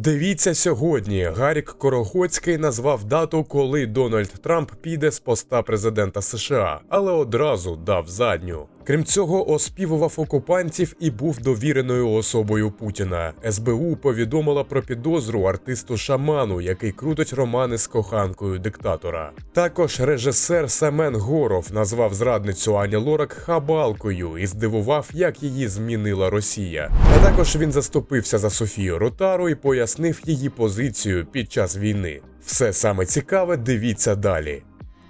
Дивіться сьогодні. Гарік Корохоцький назвав дату, коли Дональд Трамп піде з поста президента США, але одразу дав задню. Крім цього, оспівував окупантів і був довіреною особою Путіна. СБУ повідомила про підозру артисту Шаману, який крутить романи з коханкою диктатора. Також режисер Семен Горов назвав зрадницю Ані Лорак хабалкою і здивував, як її змінила Росія. А також він заступився за Софію Ротару і пояснив її позицію під час війни. Все саме цікаве дивіться далі.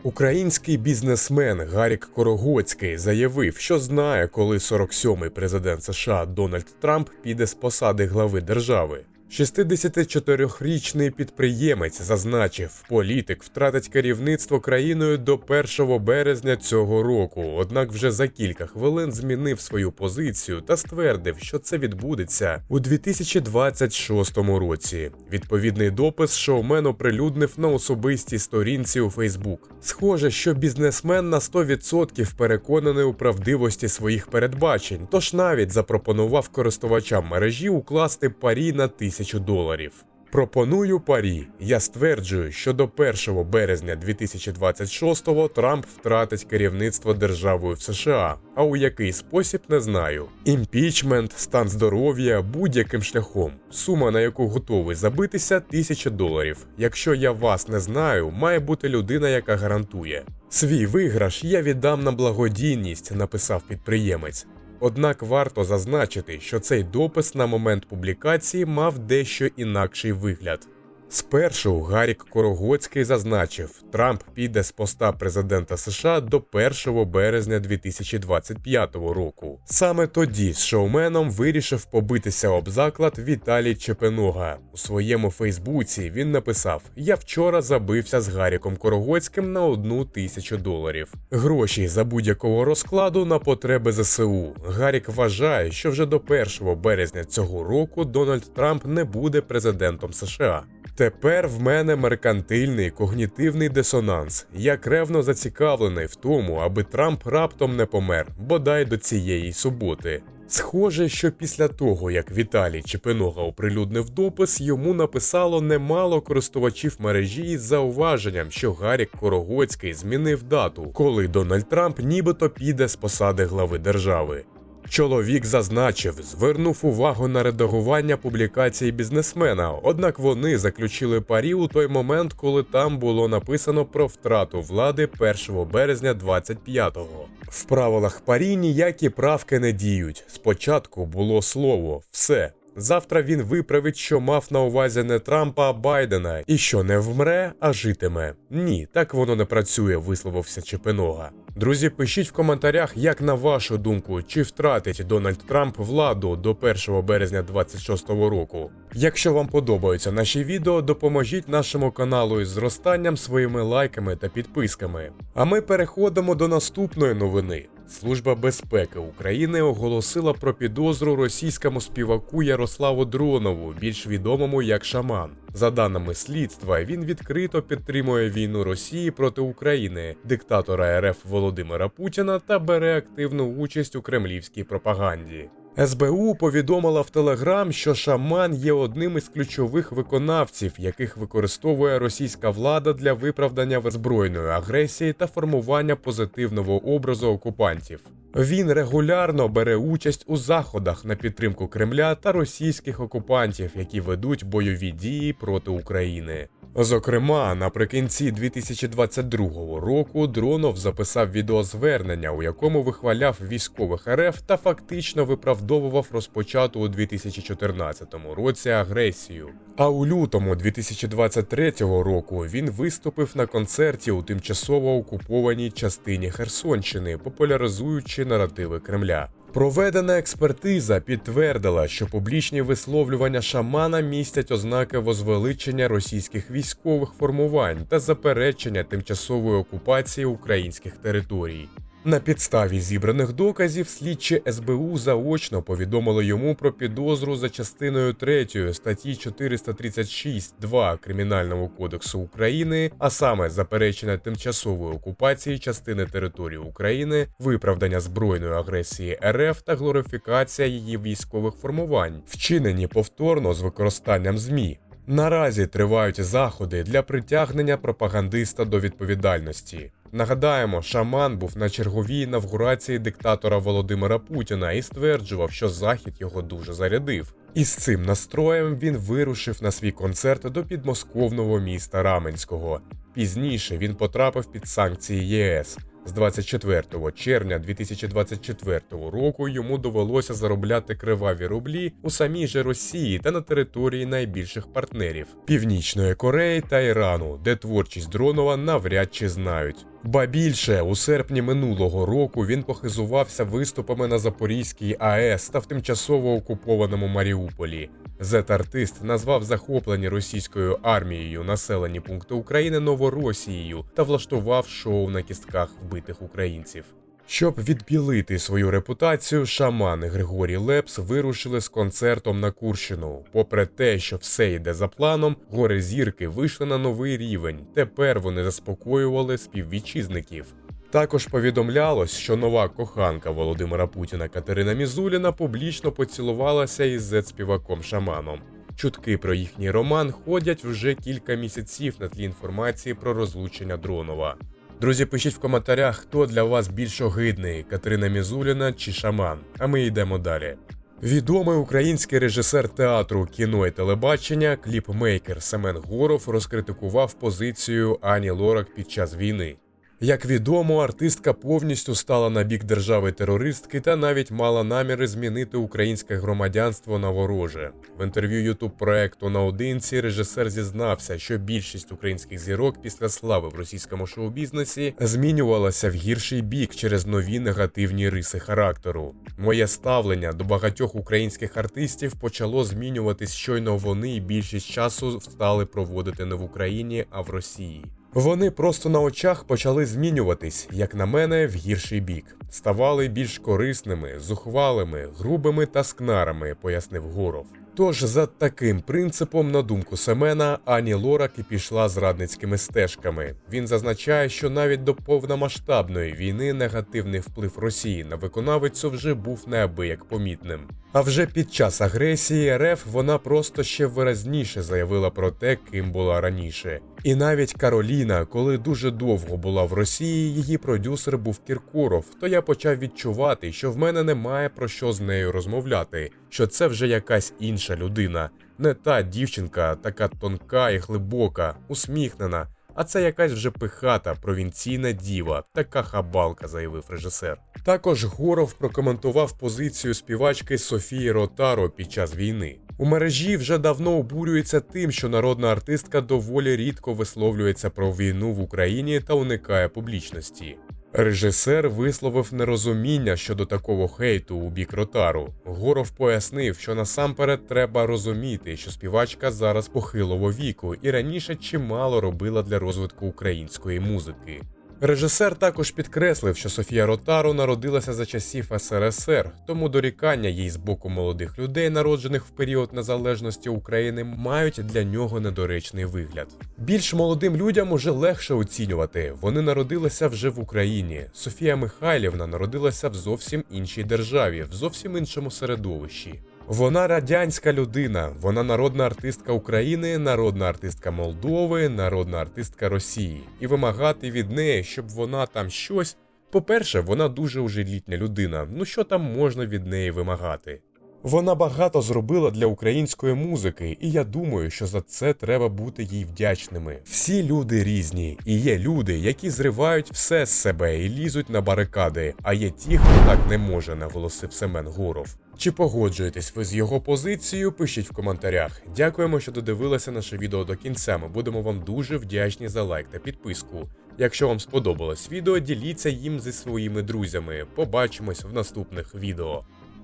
Український бізнесмен Гарік Корогоцький заявив, що знає, коли 47-й президент США Дональд Трамп піде з посади глави держави. 64-річний підприємець зазначив, політик втратить керівництво країною до 1 березня цього року. Однак вже за кілька хвилин змінив свою позицію та ствердив, що це відбудеться у 2026 році. Відповідний допис шоумен оприлюднив на особистій сторінці у Фейсбук. Схоже, що бізнесмен на 100% переконаний у правдивості своїх передбачень, тож навіть запропонував користувачам мережі укласти парі на тисячу доларів. Пропоную парі. Я стверджую, що до 1 березня 2026-го Трамп втратить керівництво державою в США. А у який спосіб не знаю. Імпічмент, стан здоров'я, будь-яким шляхом. Сума, на яку готовий забитися, 1000 доларів. Якщо я вас не знаю, має бути людина, яка гарантує. Свій виграш я віддам на благодійність, написав підприємець. Однак варто зазначити, що цей допис на момент публікації мав дещо інакший вигляд. Спершу Гарік Корогоцький зазначив, Трамп піде з поста президента США до 1 березня 2025 року. Саме тоді з шоуменом вирішив побитися об заклад Віталій Чепенога. У своєму Фейсбуці він написав: Я вчора забився з Гаріком Корогоцьким на одну тисячу доларів. Гроші за будь-якого розкладу на потреби ЗСУ. Гарік вважає, що вже до 1 березня цього року Дональд Трамп не буде президентом США. Тепер в мене меркантильний когнітивний дисонанс. Я кревно зацікавлений в тому, аби Трамп раптом не помер, бодай до цієї суботи. Схоже, що після того, як Віталій Чепинога оприлюднив допис, йому написало немало користувачів мережі із зауваженням, що Гарік Корогоцький змінив дату, коли Дональд Трамп нібито піде з посади глави держави. Чоловік зазначив, звернув увагу на редагування публікації бізнесмена, однак вони заключили парі у той момент, коли там було написано про втрату влади 1 березня 25-го. В правилах парі ніякі правки не діють. Спочатку було слово все. Завтра він виправить, що мав на увазі не Трампа, а Байдена, і що не вмре, а житиме. Ні, так воно не працює, висловився Чепинога. Друзі, пишіть в коментарях, як на вашу думку, чи втратить Дональд Трамп владу до 1 березня 26-го року. Якщо вам подобаються наші відео, допоможіть нашому каналу із зростанням своїми лайками та підписками. А ми переходимо до наступної новини. Служба безпеки України оголосила про підозру російському співаку Ярославу Дронову, більш відомому як Шаман. За даними слідства, він відкрито підтримує війну Росії проти України, диктатора РФ Володимира Путіна та бере активну участь у кремлівській пропаганді. СБУ повідомила в Телеграм, що шаман є одним із ключових виконавців, яких використовує російська влада для виправдання збройної агресії та формування позитивного образу окупантів. Він регулярно бере участь у заходах на підтримку Кремля та російських окупантів, які ведуть бойові дії проти України. Зокрема, наприкінці 2022 року Дронов записав відеозвернення, у якому вихваляв військових РФ та фактично виправдовував розпочату у 2014 році агресію. А у лютому 2023 року він виступив на концерті у тимчасово окупованій частині Херсонщини, популяризуючи наративи Кремля. Проведена експертиза підтвердила, що публічні висловлювання шамана містять ознаки возвеличення російських військових формувань та заперечення тимчасової окупації українських територій. На підставі зібраних доказів слідчі СБУ заочно повідомили йому про підозру за частиною 3 статті 436.2 Кримінального кодексу України, а саме заперечення тимчасової окупації частини території України, виправдання збройної агресії РФ та глорифікація її військових формувань, вчинені повторно з використанням ЗМІ. Наразі тривають заходи для притягнення пропагандиста до відповідальності. Нагадаємо, шаман був на черговій інавгурації диктатора Володимира Путіна і стверджував, що захід його дуже зарядив. І з цим настроєм він вирушив на свій концерт до підмосковного міста Раменського. Пізніше він потрапив під санкції ЄС. З 24 червня 2024 року йому довелося заробляти криваві рублі у самій же Росії та на території найбільших партнерів Північної Кореї та Ірану, де творчість Дронова навряд чи знають. Ба більше у серпні минулого року він похизувався виступами на Запорізькій АЕС та в тимчасово окупованому Маріуполі. Зет-артист назвав захоплені російською армією населені пункти України Новоросією та влаштував шоу на кістках вбитих українців. Щоб відбілити свою репутацію, шаман і Григорій Лепс вирушили з концертом на Курщину. Попри те, що все йде за планом, гори зірки вийшли на новий рівень. Тепер вони заспокоювали співвітчизників. Також повідомлялось, що нова коханка Володимира Путіна Катерина Мізуліна публічно поцілувалася із зет-співаком шаманом. Чутки про їхній роман ходять вже кілька місяців на тлі інформації про розлучення Дронова. Друзі, пишіть в коментарях, хто для вас більш огидний Катерина Мізуліна чи шаман. А ми йдемо далі. Відомий український режисер театру, кіно і телебачення, кліпмейкер Семен Горов розкритикував позицію Ані Лорак під час війни. Як відомо, артистка повністю стала на бік держави-терористки та навіть мала наміри змінити українське громадянство на вороже. В інтерв'ю ютуб проекту наодинці режисер зізнався, що більшість українських зірок після слави в російському шоу-бізнесі змінювалася в гірший бік через нові негативні риси характеру. Моє ставлення до багатьох українських артистів почало змінюватись щойно вони більшість часу стали проводити не в Україні, а в Росії. Вони просто на очах почали змінюватись, як на мене, в гірший бік. Ставали більш корисними, зухвалими, грубими та скнарами, пояснив Горов. Тож за таким принципом, на думку Семена, Ані Лорак і пішла зрадницькими стежками. Він зазначає, що навіть до повномасштабної війни негативний вплив Росії на виконавицю вже був неабияк помітним. А вже під час агресії РФ вона просто ще виразніше заявила про те, ким була раніше. І навіть Кароліна, коли дуже довго була в Росії, її продюсер був Кіркоров, то я почав відчувати, що в мене немає про що з нею розмовляти, що це вже якась інша людина, не та дівчинка, така тонка і глибока, усміхнена. А це якась вже пихата, провінційна діва, така хабалка, заявив режисер. Також Горов прокоментував позицію співачки Софії Ротаро під час війни. У мережі вже давно обурюється тим, що народна артистка доволі рідко висловлюється про війну в Україні та уникає публічності. Режисер висловив нерозуміння щодо такого хейту у бік Ротару. Горов пояснив, що насамперед треба розуміти, що співачка зараз похилого віку і раніше чимало робила для розвитку української музики. Режисер також підкреслив, що Софія Ротару народилася за часів СРСР, тому дорікання їй з боку молодих людей, народжених в період незалежності України, мають для нього недоречний вигляд. Більш молодим людям уже легше оцінювати. Вони народилися вже в Україні. Софія Михайлівна народилася в зовсім іншій державі, в зовсім іншому середовищі. Вона радянська людина, вона народна артистка України, народна артистка Молдови, народна артистка Росії. І вимагати від неї, щоб вона там щось. По-перше, вона дуже уже літня людина. Ну що там можна від неї вимагати? Вона багато зробила для української музики, і я думаю, що за це треба бути їй вдячними. Всі люди різні, і є люди, які зривають все з себе і лізуть на барикади. А є ті, хто так не може, наголосив Семен Гуров. Чи погоджуєтесь ви з його позицією? Пишіть в коментарях. Дякуємо, що додивилися наше відео до кінця. Ми будемо вам дуже вдячні за лайк та підписку. Якщо вам сподобалось відео, діліться їм зі своїми друзями. Побачимось в наступних відео.